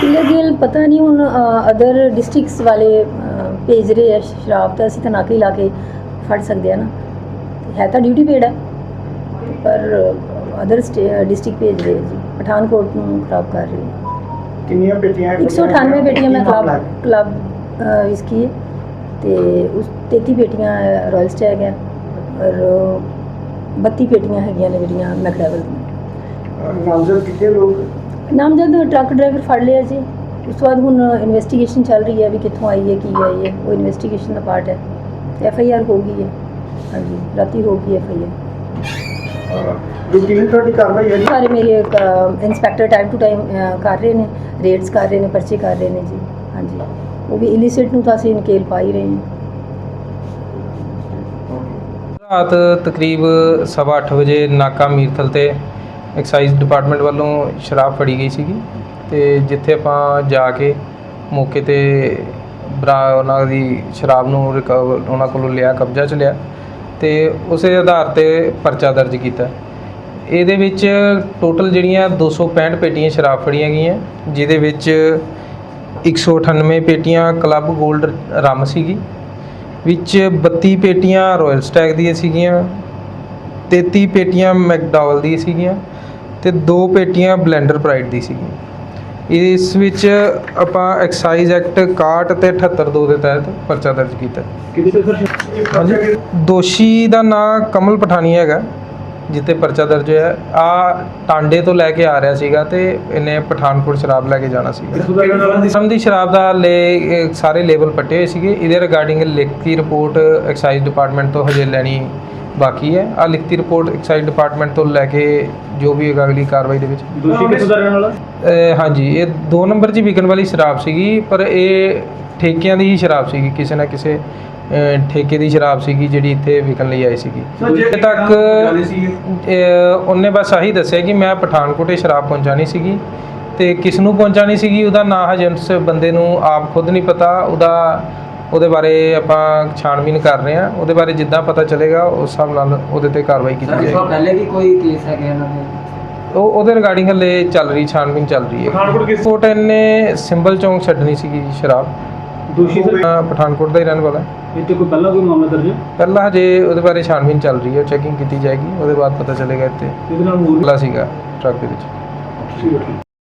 ਕਿਲਾ ਪਤਾ ਨਹੀਂ ਹੁਣ ਅਦਰ ਡਿਸਟ੍ਰਿਕਟਸ ਵਾਲੇ ਭੇਜ ਰਹੇ ਆ ਸ਼ਰਾਬ ਤਾਂ ਅਸੀਂ ਤਾਂ ਨਾਕੇ ਲਾ ਕੇ ਫੜ ਸਕਦੇ ਆ ਨਾ। ਹੈ ਤਾਂ ਡਿਊਟੀ ਪੇਡ ਹੈ ਪਰ ਅਦਰ ਡਿਸਟ੍ਰਿਕਟ ਭੇਜ ਰਹੇ ਜੀ। ਪਠਾਨਕੋਟ ਨੂੰ ਖਰਾਬ ਕਰ ਰਹੇ ਕਿੰਨੀਆਂ ਪੇਟੀਆਂ 198 ਪੇਟੀਆਂ ਮੈਂ ਕਲੱਬ ਕਲੱਬ ਇਸਕੀ ਤੇ ਉਸ 33 ਪੇਟੀਆਂ ਰਾਇਲ ਸਟੈਗ ਹੈ। ਔਰ 32 ਪੇਟੀਆਂ ਹੈਗੀਆਂ ਨੇ ਜਿਹੜੀਆਂ ਮੈਕਡੈਵਲ ਨਾਮਜ਼ਦ ਕਿਤੇ ਲੋਕ? ਨਾਮਜ਼ਦ ਟਰੱਕ ਡਰਾਈਵਰ ਫੜ ਲਿਆ ਜੀ। ਉਸ ਤੋਂ ਬਾਅਦ ਹੁਣ ਇਨਵੈਸਟੀਗੇਸ਼ਨ ਚੱਲ ਰਹੀ ਹੈ ਵੀ ਕਿੱਥੋਂ ਆਈ ਹੈ ਕੀ ਆਈ ਹੈ। ਉਹ ਇਨਵੈਸਟੀਗੇਸ਼ਨ ਦਾ ਪਾਰਟ ਹੈ। ਐਫ ਆਈ ਆਰ ਹੋ ਗਈ ਹੈ। ਹਾਂਜੀ ਰਾਤੀ ਹੋ ਗਈ ਐਫ ਆਈ ਆਰ ਰੂਟੀਨ ਤੁਹਾਡੀ ਕਾਰਵਾਈ ਹੈ ਜੀ? ਸਾਰੇ ਮੇਰੇ ਇਨਸਪੈਕਟਰ ਟਾਈਮ ਟੂ ਟਾਈਮ ਕਰ ਰਹੇ ਨੇ ਰੇਡਸ ਕਰ ਰਹੇ ਨੇ ਪਰਚੇ ਕਰ ਰਹੇ ਨੇ ਜੀ। ਹਾਂਜੀ। ਉਹ ਵੀ ਇਲਿਸਿਟ ਨੂੰ ਤਾਂ ਅਸੀਂ ਨਕੇਲ ਪਾ ਹੀ ਰਹੇ ਹਾਂ। ਰਾਤ ਤਕਰੀਬ ਸਵਾ ਅੱਠ ਵਜੇ ਨਾਕਾ ਮੀਰਥਲ ਤੇ ਐਕਸਾਈਜ਼ ਡਿਪਾਰਟਮੈਂਟ ਵੱਲੋਂ ਸ਼ਰਾਬ ਫੜੀ ਗਈ ਸੀਗੀ ਤੇ ਜਿੱਥੇ ਆਪਾਂ ਜਾ ਕੇ ਮੌਕੇ ਤੇ ਬਰਾ ਉਹਨਾਂ ਦੀ ਸ਼ਰਾਬ ਨੂੰ ਰਿਕਵਰ ਉਹਨਾਂ ਕੋਲੋਂ ਲਿਆ, ਕਬਜ਼ਾ ਚ ਲਿਆ ਤੇ ਉਸੇ ਆਧਾਰ ਤੇ ਪਰਚਾ ਦਰਜ ਕੀਤਾ। ਇਹਦੇ ਵਿੱਚ ਟੋਟਲ ਜਿਹੜੀਆਂ 265 ਪੇਟੀਆਂ ਸ਼ਰਾਬ ਫੜੀਆਂ ਗਈਆਂ, ਜਿਹਦੇ ਵਿੱਚ 198 ਪੇਟੀਆਂ ਕਲੱਬ 골ਡ ਰਮ ਸੀਗੀ, ਵਿੱਚ 32 ਪੇਟੀਆਂ ਰਾਇਲ ਸਟੈਗ ਦੀਆਂ ਸੀਗੀਆਂ 33 ਪੇਟੀਆਂ ਮੈਕਡਾਵਲ ਦੀਆਂ ਸੀਗੀਆਂ ਤੇ ਦੋ ਪੇਟੀਆਂ ਬਲੈਂਡਰ ਪ੍ਰਾਈਡ ਦੀ ਸੀਗੀਆਂ ਇਸ ਵਿੱਚ ਆਪਾਂ ਐਕਸਾਈਜ਼ ਐਕਟ 61 ਤੇ 78 ਦੋ ਦੇ ਤਹਿਤ ਪਰਚਾ ਦਰਜ ਕੀਤਾ। ਹਾਂਜੀ। ਦੋਸ਼ੀ ਦਾ ਨਾਮ ਕਮਲ ਪਠਾਨੀ ਹੈਗਾ ਜਿੱਤੇ ਪਰਚਾ ਦਰਜ ਹੋਇਆ। ਆ ਟਾਂਡੇ ਤੋਂ ਲੈ ਕੇ ਆ ਰਿਹਾ ਸੀਗਾ ਤੇ ਇਹਨੇ ਪਠਾਨਕੋਟ ਸ਼ਰਾਬ ਲੈ ਕੇ ਜਾਣਾ ਸੀਗਾ। ਕਿਸਮ ਦੀ ਸ਼ਰਾਬ ਦਾ ਲੈ ਸਾਰੇ ਲੇਬਲ ਪੱਟੇ ਹੋਏ ਸੀਗੇ। ਇਹਦੇ ਰਿਗਾਰਡਿੰਗ ਲਿਖਤੀ ਰਿਪੋਰਟ ਐਕਸਾਈਜ਼ ਡਿਪਾਰਟਮੈਂਟ ਤੋਂ ਹਜੇ ਲੈਣੀ ਬਾਕੀ ਹੈ। ਆ ਲਿਖਤੀ ਰਿਪੋਰਟ ਐਕਸਾਈਜ਼ ਡਿਪਾਰਟਮੈਂਟ ਤੋਂ ਲੈ ਕੇ ਜੋ ਵੀ ਹੈਗਾ ਅਗਲੀ ਕਾਰਵਾਈ ਦੇ ਵਿੱਚ। ਦੋਸ਼ੀ ਕਿੱਥੋਂ ਦਾ ਰਹਿਣ ਵਾਲਾ ਅਹ ਹਾਂਜੀ ਇਹ ਦੋ ਨੰਬਰ 'ਚ ਹੀ ਵਿਕਣ ਵਾਲੀ ਸ਼ਰਾਬ ਸੀਗੀ ਪਰ ਇਹ ਠੇਕਿਆਂ ਦੀ ਹੀ ਸ਼ਰਾਬ ਸੀਗੀ ਕਿਸੇ ਨਾ ਕਿਸੇ ਅਹ, ਠੇਕੇ ਦੀ ਸ਼ਰਾਬ ਸੀਗੀ ਜਿਹੜੀ ਇੱਥੇ ਵਿਕਣ ਲਈ ਆਈ ਸੀਗੀ। ਅਜੇ ਤੱਕ ਅਹ, ਉਹਨੇ ਬਸ ਆਹੀ ਦੱਸਿਆ ਕਿ ਮੈਂ ਪਠਾਨਕੋਟ ਸ਼ਰਾਬ ਪਹੁੰਚਾਣੀ ਸੀਗੀ ਤੇ ਕਿਸ ਨੂੰ ਪਹੁੰਚਾਣੀ ਸੀਗੀ ਉਹਦਾ ਨਾਂ ਹਜੇ ਉਸ ਬੰਦੇ ਨੂੰ ਆਪ ਖੁਦ ਨਹੀਂ ਪਤਾ ਉਹਦਾ ਉਹਦੇ ਬਾਰੇ ਆਪਾਂ ਛਾਣਬੀਨ ਕਰ ਰਹੇ ਹਾਂ। ਉਹਦੇ ਬਾਰੇ ਜਿੱਦਾਂ ਪਤਾ ਚੱਲੇਗਾ ਉਸ ਹਿਸਾਬ ਨਾਲ ਉਹਦੇ ਤੇ ਕਾਰਵਾਈ ਕੀਤੀ ਜਾਏਗੀ। ਪਹਿਲੇ ਵੀ ਕੋਈ ਕੇਸ ਹੈਗੇ ਇਹਨਾਂ ਦੇ? ਉਹ ਉਹਦੇ ਰਿਗਾਰਡਿੰਗ ਹਲੇ ਚੱਲ ਰਹੀ ਛਾਣਬੀਨ ਚੱਲ ਰਹੀ ਹੈ। ਪਠਾਨਕੋਟ ਕਿਸ ਕੋਟ ਨੇ ਸਿੰਬਲ ਚੌਂਕ ਛੱਡਣੀ ਸੀਗੀ ਸ਼ਰਾਬ। ਦੋਸ਼ੀ ਸਰ? ਪਠਾਨਕੋਟ ਦਾ ਹੀ ਰਹਿਣ ਵਾਲਾ। ਹੈ। ਇੱਥੇ ਕੋਈ ਪਹਿਲਾਂ ਕੋਈ ਮਾਮਲਾ ਦਰਜ ਹੈ? ਪਹਿਲਾਂ ਹਜੇ ਉਹਦੇ ਬਾਰੇ ਛਾਣਬੀਨ ਚੱਲ ਰਹੀ ਹੈ ਚੈਕਿੰਗ ਕੀਤੀ ਜਾਏਗੀ ਉਹਦੇ ਬਾਅਦ ਪਤਾ ਚੱਲੇਗਾ ਇੱਥੇ। ਇਹਦੇ ਨਾਲ ਹੋਰ ਸੀਗਾ ਟਰੱਕ ਦੇ ਵਿੱਚ। ਠੀਕ ਹੈ